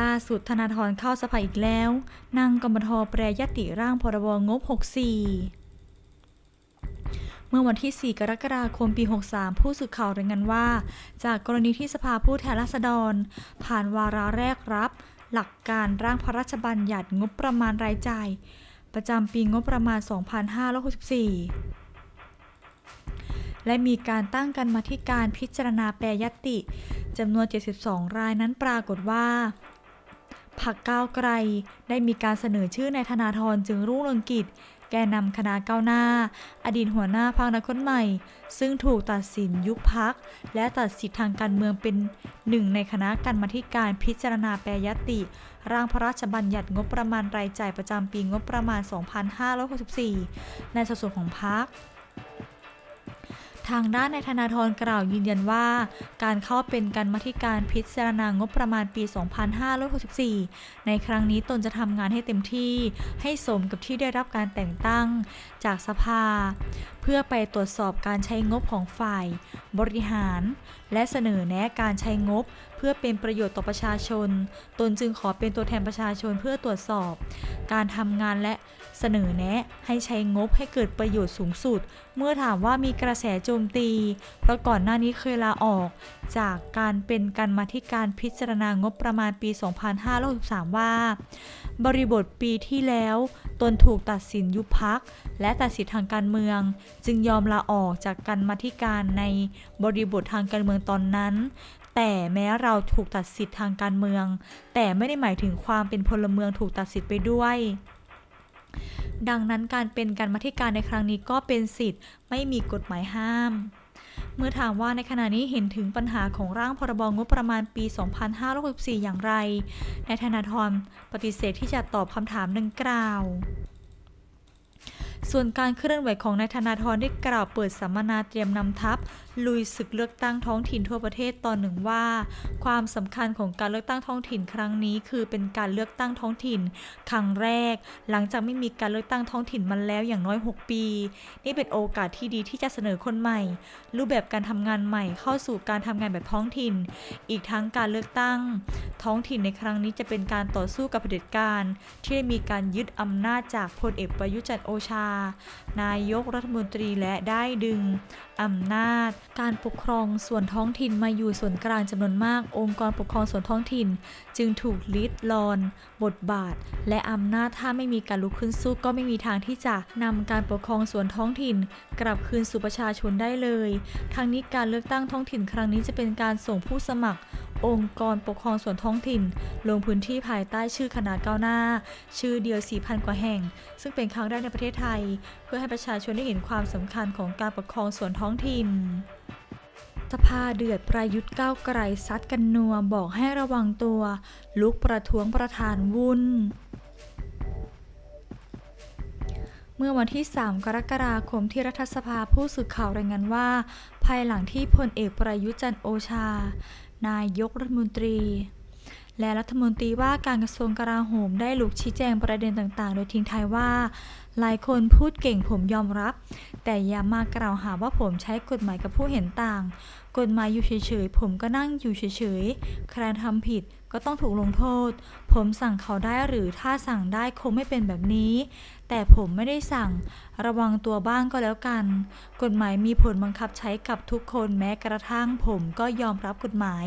ล่าสุดธนาธรเข้าสภาอีกแล้ว นั่งกรมทแปรยติร่างพรบงบ 64 เมื่อวันที่ 4 กรกฎาคมปี 63 ผู้สื่อข่าวรายงานว่า จากกรณีที่สภาผู้แทนราษฎร ผ่านวาระแรกรับ หลักการร่างพระราชบัญญัติงบประมาณรายจ่าย ประจำปีงบประมาณ 2564และมีการตั้งกันมาที่การพิจารณาแปรยติจำนวน 72 รายนั้นปรากฏว่า พักก้าวไกล ได้มีการเสนอชื่อนายธนาธรจึงรุ่งเรืองกิจ แกนนำคณะก้าวหน้า อดีตหัวหน้าพรรคนักคนใหม่ ซึ่งถูกตัดสินยุบพัก และตัดสิทธิทางการเมืองเป็นหนึ่งในคณะกรรมาธิการพิจารณาแปรยติ ร่างพระราชบัญญัติงบประมาณรายจ่ายประจำปีงบประมาณ 2564 ในสัดส่วนของพัก ทางด้านนายธนาธรกล่าวยืนยันว่า การเข้าเป็นการมาธิการพิจารณางบประมาณปี 2564 ในครั้งนี้ตนจะทำงานให้เต็มที่ ให้สมกับที่ได้รับการแต่งตั้งจากสภา พื่อไปตรวจสอบการใช้งบของฝ่าย บริหาร และเสนอแนะการใช้งบ เพื่อเป็นประโยชน์ต่อประชาชน ตนจึงขอเป็นตัวแทนประชาชนเพื่อตรวจสอบ การทำงานและเสนอแนะให้ใช้งบให้เกิดประโยชน์สูงสุด เมื่อถามว่ามีกระแสโจมตี เพราะก่อนหน้านี้เคยลาออก จากการเป็นการมาธิการพิจารณางบประมาณปี 2563 ว่า บริบทปีที่แล้ว ตนถูกตัดสินยุบพัก และตัดสิทธิทางการเมือง จึงยอมลาออกจากการมาธิการในบริบททางการเมืองตอนนั้น แต่แม้เราถูกตัดสิทธิทางการเมือง แต่ไม่ได้หมายถึงความเป็นพลเมืองถูกตัดสิทธิ์ไปด้วยดังนั้นการเป็นการมาธิการในครั้งนี้ก็เป็นสิทธิ์ไม่มีกฎหมายห้าม เมื่อถามว่าในขณะนี้เห็นถึงปัญหาของร่างพรบงบประมาณปี 2564 อย่างไรนายธนาธรปฏิเสธที่จะตอบคำถามดังกล่าว ส่วนการเคลื่อนไหวของนายธนาธรได้กล่าวเปิดสัมมนาเตรียมนำทัพ ลุยศึกเลือกตั้งท้องถิ่นทั่วประเทศตอนหนึ่งว่า ความสำคัญของการเลือกตั้งท้องถิ่นครั้งนี้ คือเป็นการเลือกตั้งท้องถิ่น ครั้งแรก หลังจากไม่มีการเลือกตั้งท้องถิ่นมาแล้วอย่างน้อย 6 ปี นี่เป็นโอกาสที่ดีที่จะเสนอคนใหม่ รูปแบบการทำงานใหม่เข้าสู่การทำงานแบบท้องถิ่น อีกทั้งการเลือกตั้ง ท้องถิ่นในครั้งนี้จะเป็นการต่อสู้กับเผด็จการ ที่ได้มีการยึดอำนาจจากพลเอกประยุจันทร์โอชานายกรัฐมนตรีและได้ดึงอำนาจ การปกครองส่วนท้องถิ่นมาอยู่ส่วนกลางจำนวนมาก องค์กรปกครองส่วนท้องถิ่น จึงถูกลิดรอน บทบาท และอำนาจถ้าไม่มีการลุกขึ้นสู้ก็ไม่มีทางที่จะนำการปกครองส่วนท้องถิ่น กลับคืนสู่ประชาชนได้เลยทางนี้การเลือกตั้งท้องถิ่นครั้งนี้จะเป็นการส่งผู้สมัคร องค์กรปกครองส่วนท้องถิ่น ลงพื้นที่ภายใต้ชื่อคณะก้าวหน้า ชื่อเดียว 4,000 กว่าแห่ง ซึ่งเป็นครั้งแรกในประเทศไทย เพื่อให้ประชาชนได้เห็นความสำคัญของการปกครองส่วนท้องถิ่นสภาเดือดประยุทธ์ก้าวไกลซัดกันนัวบอกให้ระวังตัว ลุกประท้วงประธานวุ่น เมื่อวันที่ 3 กรกฎาคมที่รัฐสภาผู้สื่อข่าวรายงานว่า ภายหลังที่พลเอกประยุทธ์จันโอชา นายกรัฐมนตรี และรัฐมนตรีว่าการกระทรวงกลาโหมได้ลุกชี้แจงประเด็นต่างๆ โดยทิ้งท้ายว่า หลายคนพูดเก่งผมยอมรับ แต่อย่ามากล่าวหาว่าผมใช้กฎหมายกับผู้เห็นต่าง กฎหมายอยู่เฉยๆ ผมก็นั่งอยู่เฉยๆ ใครทำผิด ก็ต้องถูกลงโทษ ผมสั่งเขาได้หรือถ้าสั่งได้คงไม่เป็นแบบนี้ แต่ผมไม่ได้สั่ง ระวังตัวบ้างก็แล้วกัน กฎหมายมีผลบังคับใช้กับทุกคนแม้กระทั่งผมก็ยอมรับกฎหมาย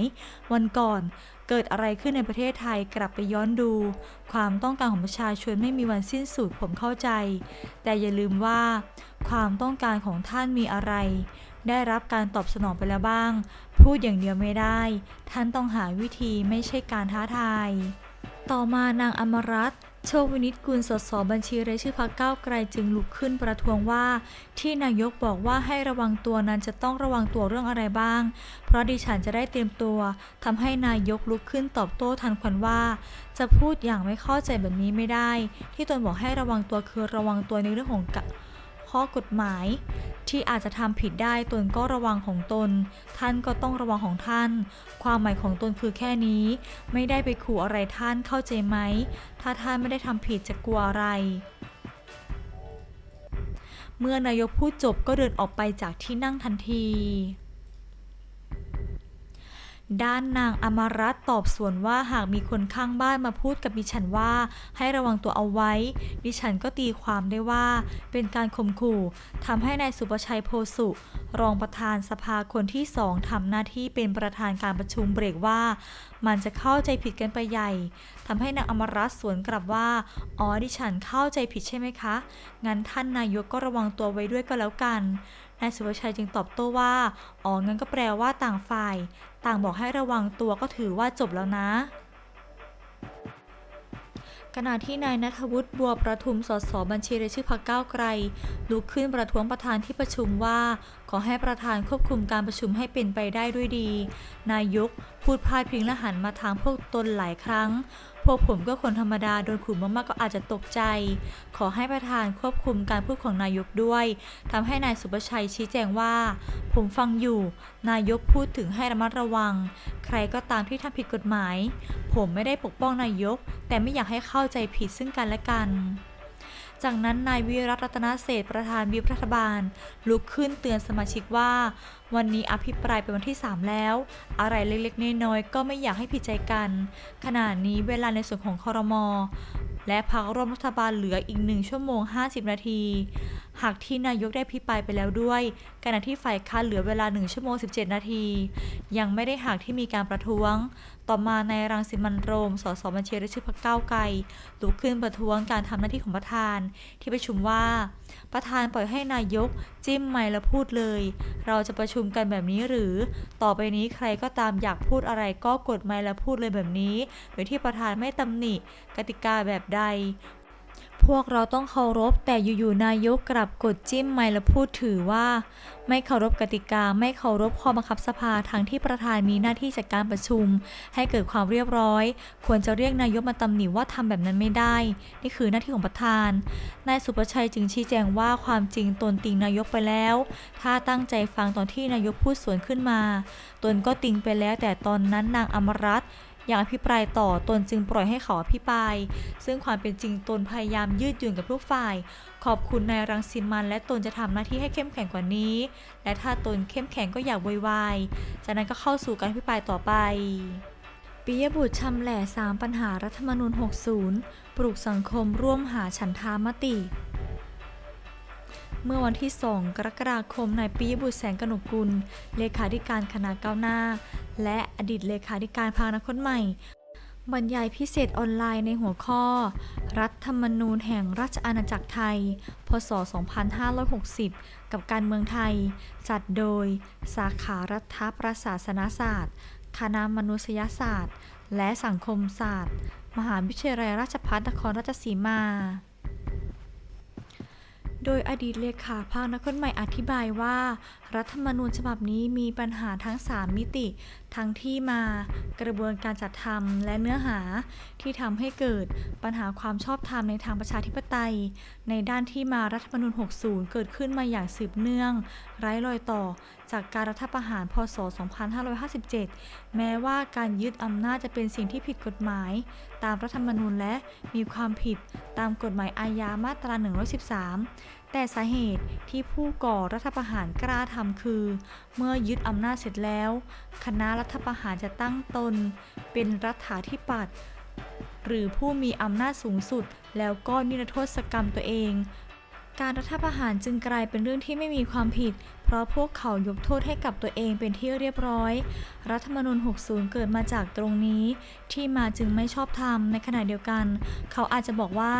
วันก่อนเกิดอะไรขึ้นในประเทศไทยกลับไปย้อนดู ความต้องการของประชาชนไม่มีวันสิ้นสุดผมเข้าใจ แต่อย่าลืมว่า ความต้องการของท่านมีอะไร ได้รับการตอบสนองไปแล้วบ้าง พูดอย่างเดียวไม่ได้ ท่านต้องหาวิธีไม่ใช่การท้าทาย ต่อมานางอมรัตน์โชควินิตกุลสสบัญชีรายชื่อพรรคก้าวไกลจึงลุกขึ้นประท้วงว่า ที่นายกบอกว่าให้ระวังตัวนั้นจะต้องระวังตัวเรื่องอะไรบ้าง เพราะดิฉันจะได้เตรียมตัวทำให้นายกลุกขึ้นตอบโต้ทันควันว่า จะพูดอย่างไม่เข้าใจแบบนี้ไม่ได้ ที่ตนบอกให้ระวังตัวคือระวังตัวในเรื่องของกะ ข้อกฎหมาย ที่อาจจะทำผิดได้ตนก็ระวังของตน ท่านก็ต้องระวังของท่าน ความหมายของตนคือแค่นี้ ไม่ได้ไปขู่อะไรท่านเข้าใจไหม ถ้าท่านไม่ได้ทำผิดจะกลัวอะไร เมื่อนายกพูดจบก็เดินออกไปจากที่นั่งทันที ด้านนางอมรัตน์ตอบสวนว่าหากมีคนข้างบ้านมาพูดกับดิฉันว่า ให้ระวังตัวเอาไว้ ดิฉันก็ตีความได้ว่า เป็นการข่มขู่ทำให้นายสุประชัยโพสุ รองประธานสภาคนที่สองทำหน้าที่เป็นประธานการประชุมเบรกว่า มันจะเข้าใจผิดกันไปใหญ่ทำให้นางอมรัตน์สวนกลับว่าอ๋อดิฉันเข้าใจผิดใช่ไหมคะงั้นท่านนายกก็ระวังตัวไว้ด้วยก็แล้วกัน นายสุรชัยจึงตอบโต้ว่า อ๋องั้นก็แปลว่าต่างฝ่าย ต่างบอกให้ระวังตัวก็ถือว่าจบแล้วนะขณะที่นายนัทวุฒิบัวประทุมสสบัญชีรายชื่อพรรคก้าวไกลลุกขึ้นประท้วงประธานที่ประชุมว่า ขอให้ประธานควบคุมการประชุมให้เป็นไปได้ด้วยดี นายกพูดพาดพิงและหันมาทางพวกตนหลายครั้ง พวกผมก็คนธรรมดาโดนขู่มากๆก็อาจจะตกใจ ขอให้ประธานควบคุมการพูดของนายกด้วยทำให้นายสุประชัยชี้แจงว่า ผมฟังอยู่ นายกพูดถึงให้ระมัดระวัง ใครก็ตามที่ทำผิดกฎหมาย ผมไม่ได้ปกป้องนายก แต่ไม่อยากให้เข้าใจผิดซึ่งกันและกัน จากนั้นนายวิรัตรัตนเศษประธานวิปรัฐบาล ลุกขึ้นเตือนสมาชิกว่า วันนี้อภิปรายเป็นวันที่ 3 แล้ว อะไรเล็กๆน้อยๆก็ไม่อยากให้ผิดใจกัน ขณะนี้เวลาในส่วนของคอรมอและพักร่วมรัฐบาลเหลืออีก 1 ชั่วโมง 50 นาที หากที่นายกได้พิปรายไปแล้วด้วยขณะที่ฝ่ายค้านเหลือเวลา 1 ชั่วโมง 17 นาที ยังไม่ได้หากที่มีการประท้วง ต่อมาในรังสิมันโรม สสบัญชีรายชื่อพรรคก้าวไกลลุกขึ้นประท้วงการทำหน้าที่ของประธาน ที่ประชุมว่า ประธานปล่อยให้นายก จิ้มไมค์แล้วพูดเลย เราจะประชุมกันแบบนี้หรือ ต่อไปนี้ใครก็ตามอยากพูดอะไรก็กดไมค์แล้วพูดเลยแบบนี้ โดยที่ประธานไม่ตำหนิกติกาแบบใด วกเราต้องเคารพ แต่อยู่ๆนายกกลับกดจิ้มไมค์และพูดถือว่า ไม่เคารพกติกา ไม่เคารพข้อบังคับสภาทั้งที่ประธานมีหน้าที่จัดการประชุม ให้เกิดความเรียบร้อย ควรจะเรียกนายกมาตำหนิว่าทำแบบนั้นไม่ได้ นี่คือหน้าที่ของประธานนายสุประชัยจึงชี้แจงว่าความจริงตนติงนายกไปแล้ว ถ้าตั้งใจฟังตอนที่นายกพูดสวนขึ้นมา ตนก็ติงไปแล้ว แต่ตอนนั้นนางอมรัตน์ อยากอภิปรายต่อตนจึงปล่อยให้เขาอภิปราย ซึ่งความเป็นจริงตนพยายามยืดหยุ่นกับทุกฝ่าย ขอบคุณนายรังสิมันและตนจะทำหน้าที่ให้เข้มแข็งกว่านี้ และถ้าตนเข้มแข็งก็อยากวยวายจากนั้นก็เข้าสู่การอภิปรายต่อไปปิยบุตรชำแหละสามปัญหารัฐธรรมนูญ 60 ปลุกสังคมร่วมหาฉันทามติ เมื่อวันที่ 2 กรกฎาคมนายปิยบุตรแสงกนกกุล เลขาธิการคณะก้าวหน้า และอดีตเลขาธิการพรรคอนาคตใหม่ บรรยายพิเศษออนไลน์ในหัวข้อ รัฐธรรมนูญแห่งราชอาณาจักรไทย พศ 2560 กับการเมืองไทย จัดโดย สาขารัฐประศาสนศาสตร์ คณะมนุษยศาสตร์ และสังคมศาสตร์ มหาวิทยาลัยราชภัฏนครราชสีมา โดยอดีตเลขาพรรคนักคนใหม่อธิบายว่า รัฐธรรมนูญฉบับนี้มีปัญหาทั้ง 3 มิติ ทั้งที่มา กระบวนการจัดทำและเนื้อหาที่ทำให้เกิดปัญหาความชอบธรรมในทางประชาธิปไตย ในด้านที่มารัฐธรรมนูญ 60 เกิดขึ้นมาอย่างสืบเนื่อง ไร้รอยต่อ จากการรัฐประหารพศ 2557 แม้ว่าการยึดอำนาจจะเป็นสิ่งที่ผิดกฎหมาย ตามรัฐธรรมนูญและมีความผิดตามกฎหมายอาญามาตรา 113 แต่สาเหตุที่ผู้ก่อรัฐประหารกล้าทำคือ เมื่อยึดอำนาจเสร็จแล้ว คณะรัฐประหารจะตั้งตน เป็นรัฐาธิปัตย์หรือผู้มีอำนาจสูงสุด แล้วก็นิรโทษกรรมตัวเอง การรัฐประหารจึงกลายเป็นเรื่องที่ไม่มีความผิด เพราะพวกเขายกโทษให้กับตัวเองเป็นที่เรียบร้อย รัฐธรรมนูญ 60 เกิดมาจากตรงนี้ ที่มาจึงไม่ชอบธรรมในขณะเดียวกัน เขาอาจจะบอกว่า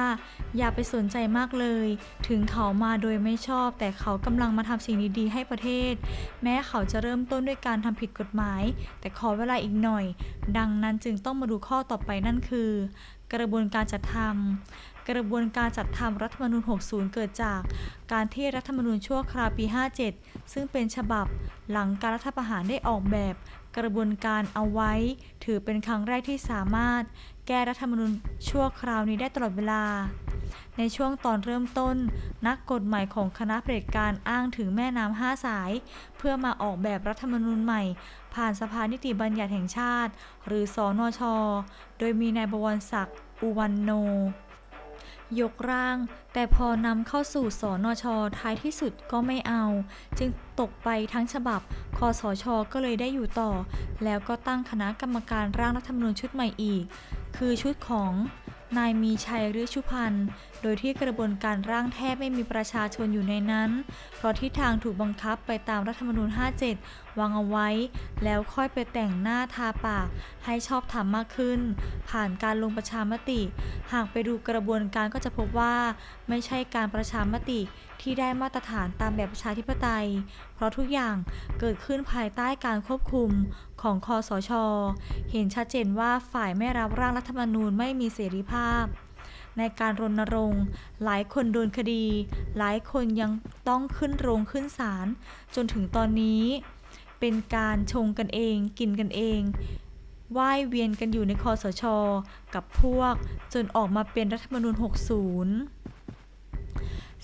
อย่าไปสนใจมากเลย ถึงเขามาโดยไม่ชอบ แต่เขากำลังมาทำสิ่งดีๆให้ประเทศ แม้เขาจะเริ่มต้นด้วยการทำผิดกฎหมาย แต่ขอเวลาอีกหน่อย ดังนั้นจึงต้องมาดูข้อต่อไปนั่นคือ กระบวนการจัดทำ กระบวนการจัดทำรัฐธรรมนูญ 60 เกิดจากการที่รัฐธรรมนูญชั่วคราวปี 57 ซึ่งเป็นฉบับหลังการรัฐประหารได้ออกแบบ กระบวนการเอาไว้ ถือเป็นครั้งแรกที่สามารถ แก้รัฐธรรมนูญชั่วคราวนี้ได้ตลอดเวลา ในช่วงตอนเริ่มต้น นักกฎหมายของคณะเผด็จการอ้างถึงแม่น้ำห้าสาย เพื่อมาออกแบบรัฐธรรมนูญใหม่ ผ่านสภานิติบัญญัติแห่งชาติ หรือสอนช โดยมีนายบวรศักดิ์อุวันโน ยกร่าง แต่พอนำเข้าสู่สนช ท้ายที่สุดก็ไม่เอา จึงตกไปทั้งฉบับ คอสช ก็เลยได้อยู่ต่อ แล้วก็ตั้งคณะกรรมการร่างรัฐธรรมนูญชุดใหม่อีก คือชุดของนายมีชัยฤชุพันธ์ โดยที่กระบวนการร่างแทบไม่มีประชาชนอยู่ในนั้น เพราะทิศทางถูกบังคับไปตามรัฐธรรมนูญ 57 วางเอาไว้ แล้วค่อยไปแต่งหน้าทาปาก ให้ชอบธรรมมากขึ้น ผ่านการลงประชามติ หากไปดูกระบวนการก็จะพบว่า ไม่ใช่การประชามติที่ได้มาตรฐานตามแบบประชาธิปไตย เพราะทุกอย่างเกิดขึ้นภายใต้การควบคุมของคอสช เห็นชัดเจนว่าฝ่ายไม่รับร่างรัฐธรรมนูญไม่มีเสรีภาพ ในการรณรงค์ หลายคนโดนคดี หลายคนยังต้องขึ้นโรงขึ้นศาลจนถึงตอนนี้ เป็นการชงกันเอง กินกันเองว่ายเวียนกันอยู่ในคอสชกับพวก จนออกมาเป็นรัฐธรรมนูญ 60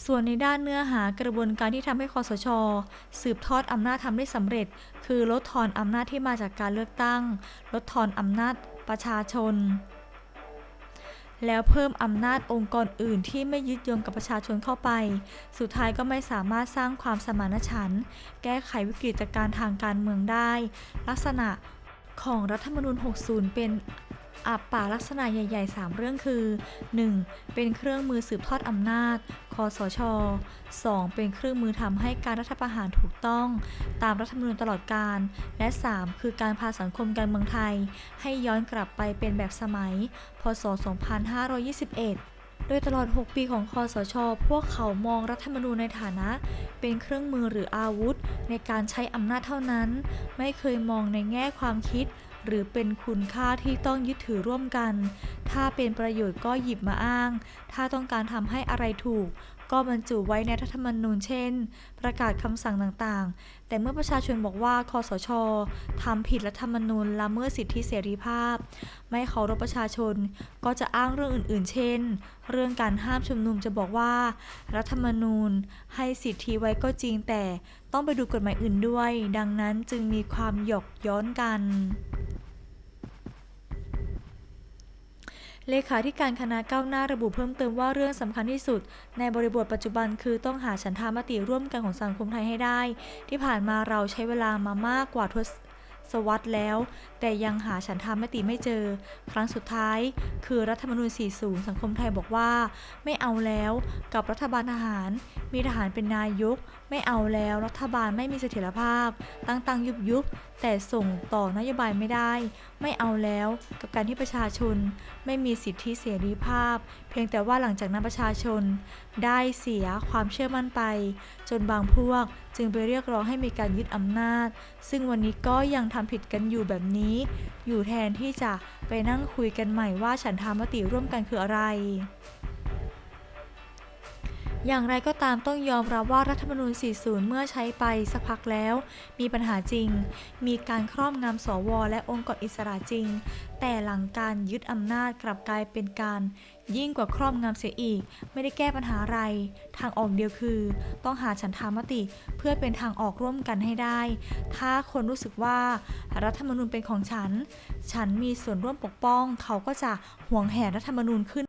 ส่วนในด้านเนื้อหากระบวนการที่ทำให้คอสชสืบทอดอำนาจทำได้สำเร็จ คือลดทอนอำนาจที่มาจากการเลือกตั้ง ลดทอนอำนาจประชาชน แล้วเพิ่มอำนาจองค์กรอื่นที่ไม่ยึดโยงกับประชาชนเข้าไป สุดท้ายก็ไม่สามารถสร้างความสมานฉันท์แก้ไขวิกฤตการณ์ทางการเมืองได้ ลักษณะของรัฐธรรมนูญ 60 เป็นอับป่าลักษณะใหญ่ ๆ 3 เรื่องคือ 1. เป็นเครื่องมือสืบทอดอำนาจ คอสช 2. เป็นเครื่องมือทำให้การรัฐประหารถูกต้อง ตามรัฐธรรมนูญตลอดการ และ 3. คือการพาสังคมการเมืองไทย ให้ย้อนกลับไปเป็นแบบสมัย พศ 2521โดยตลอด 6 ปีของคอสช พวกเขามองรัฐธรรมนูญในฐานะ เป็นเครื่องมือหรืออาวุธ ในการใช้อำนาจเท่านั้น ไม่เคยมองในแง่ความคิด หรือเป็นคุณค่าที่ต้องยึดถือร่วมกัน ถ้าเป็นประโยชน์ก็หยิบมาอ้าง ถ้าต้องการทำให้อะไรถูก ก็บรรจุไว้ในรัฐธรรมนูญเช่น ประกาศคำสั่งต่างๆ แต่เมื่อประชาชนบอกว่าคอสชทำผิดรัฐธรรมนูญละเมิดสิทธิเสรีภาพ ไม่เคารพประชาชน ก็จะอ้างเรื่องอื่นๆ เช่น เรื่องการห้ามชุมนุมจะบอกว่า รัฐธรรมนูญให้สิทธิไว้ก็จริง แต่ต้องไปดูกฎหมายอื่นด้วย ดังนั้นจึงมีความหยอกย้อนกัน เลขาธิการคณะก้าวหน้าระบุเพิ่มเติมว่าเรื่องสำคัญที่สุด ในบริบทปัจจุบันคือต้องหาฉันทามติร่วมกันของสังคมไทยให้ได้ ที่ผ่านมาเราใช้เวลามามากกว่าทศวรรษแล้ว แต่ยังหาฉันทามติไม่เจอ ครั้งสุดท้าย คือรัฐธรรมนูญ 40 สังคมไทยบอกว่า ไม่เอาแล้วกับรัฐบาลทหาร มีทหารเป็นนายก ไม่เอาแล้วรัฐบาลไม่มีเสถียรภาพ ตั้งตังยุบยุบแต่ส่งต่อนโยบายไม่ได้ ไม่เอาแล้วกับการที่ประชาชน ไม่มีสิทธิเสรีภาพ เพียงแต่ว่าหลังจากนั้นประชาชน ได้เสียความเชื่อมั่นไป จนบางพวกจึงไปเรียกร้องให้มีการยึดอำนาจ ซึ่งวันนี้ก็ยังทำผิดกันอยู่แบบนี้ อยู่แทนที่จะไปนั่งคุยกันใหม่ว่าฉันทามติร่วมกันคืออะไร อย่างไรก็ตามต้องยอมรับว่ารัฐธรรมนูญ 40 เมื่อใช้ไปสักพักแล้ว มีปัญหาจริง มีการครอบงำสว และองค์กรอิสระจริง แต่หลังการยึดอำนาจกลับกลายเป็นการ ยิ่งกว่าครอบงำเสียอีก ไม่ได้แก้ปัญหาอะไร ทางออกเดียวคือ ต้องหาฉันทามติเพื่อเป็นทางออกร่วมกันให้ได้ ถ้าคนรู้สึกว่า รัฐธรรมนูญเป็นของฉัน ฉันมีส่วนร่วมปกป้อง เขาก็จะห่วงแหนรัฐธรรมนูญขึ้น